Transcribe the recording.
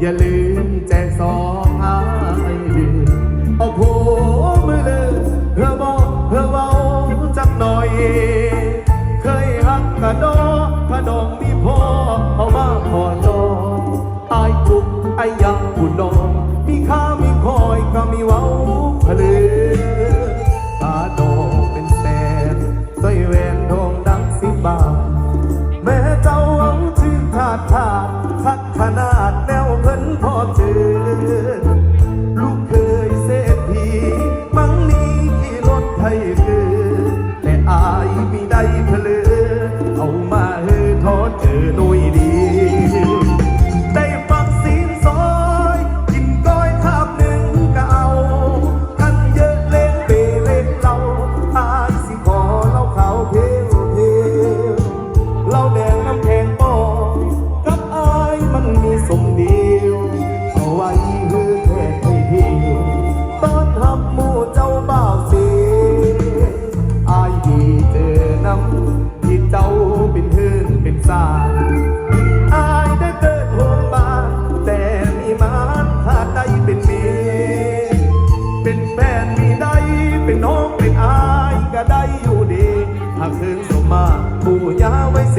อย่าลืมแจ้งสองหายดืเอาโผมือเลยเธอบอกเพื่อเบาจักหน่อย เคยหักกระดอกระดองมีพ่อเอามาขอจอตายจุกไอยังผู้ดองมีข้ามีคอยก็มีเว้าพลือตาดอกเป็นแสนสอยแหวนทองดังสิบบาทแม่เจ้าเอาชื่อทาดทาดพัฒนา เพิ่นพอเจอ เป็นน้องเป็นอายก็ได้อยู่ดีหากคืนสมมาผู้ยาไว้เส